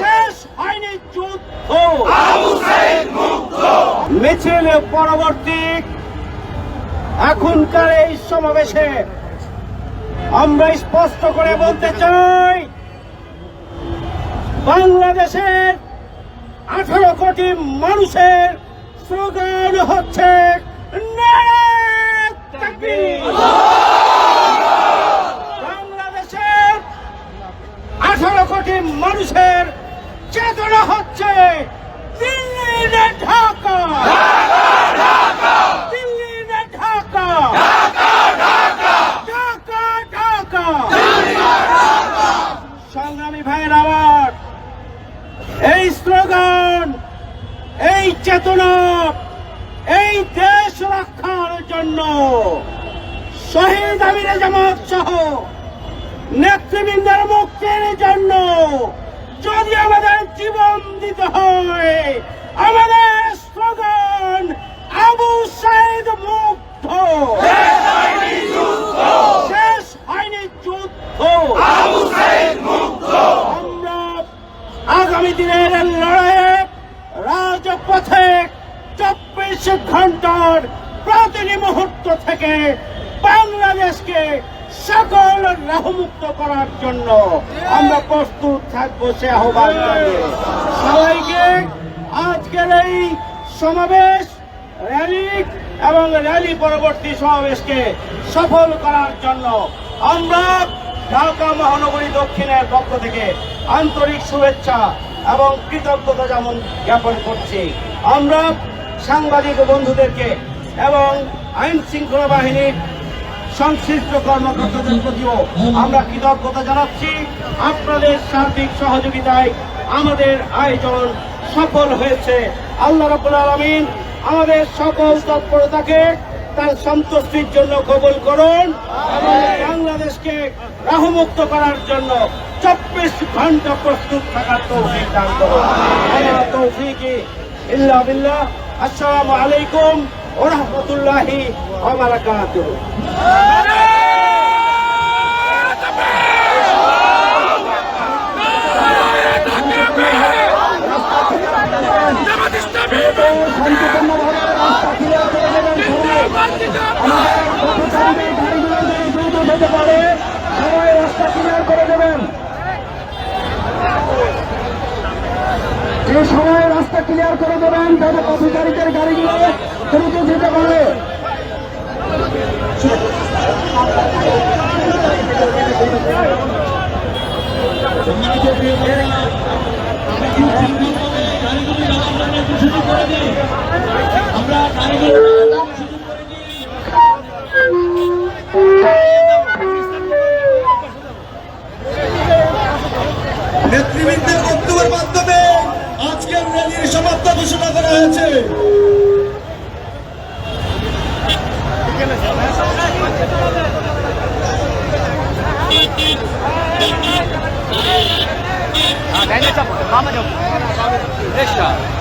শেষ মিছিল পরবর্তী এখনকার এই সমাবেশে আমরা স্পষ্ট করে বলতে চাই, বাংলাদেশের আঠারো কোটি মানুষের স্লোগান হচ্ছে তাকবীর। বাংলাদেশের আঠারো কোটি মানুষের চেতনা হচ্ছে দিল্লি না ঢাকা। ঢাকা সংগ্রামী ভাইয়ের আমার এই স্লোগান, এই চেতনা, এই দেশ রক্ষার জন্য শহীদ আমিরে জামাত সহ নেতৃবৃন্দের মুক্তির জন্য যদি আমাদের জীবন দিতে হয় আমাদের স্লোগান আবু সাইদ মুক্ত শেষ হয়নি যুদ্ধ আমরা দিনের লড়াইয়ে রাজপথে চব্বিশ ঘণ্টার প্রতিটি মুহূর্ত থেকে বাংলাদেশকে সকল রাহমুক্ত করার জন্য আমরা প্রস্তুত থাকব সে আহ্বান সবাইকে আজকের এই সমাবেশ, র্যালি এবং র্যালি পরবর্তী সমাবেশকে সফল করার জন্য আমরা ঢাকা মহানগরী দক্ষিণের পক্ষ থেকে আন্তরিক শুভেচ্ছা এবং কৃতজ্ঞতা যেমন জ্ঞাপন করছি। আমরা সাংবাদিক বন্ধুদেরকে এবং আইন শৃঙ্খলা বাহিনীর সংশ্লিষ্ট কর্মকর্তাদের প্রতিও আমরা কৃতজ্ঞতা জানাচ্ছি। আপনাদের সার্বিক সহযোগিতায় আমাদের আয়োজন সফল হয়েছে। আল্লাহ রাব্বুল আলামিন আমাদের সকল তৎপরতাকে তার সন্তুষ্টির জন্য কবল করুন। বাংলাদেশকে রাহমুক্ত করার জন্য চব্বিশ ঘণ্টা প্রস্তুত থাকার তৌফিক দান করুন। আসসালামু আলাইকুম ওয়া রাহমাতুল্লাহি ওয়া বারাকাতুহু সবাই রাস্তা ক্লিয়ার করে দেবেন এই সময় রাস্তা ক্লিয়ার করে দেবেন যাতে পথচারীদের গাড়িগুলো দ্রুত যেতে পারে। নেতৃবৃন্দের ঘোষণা করা হয়েছে। 아,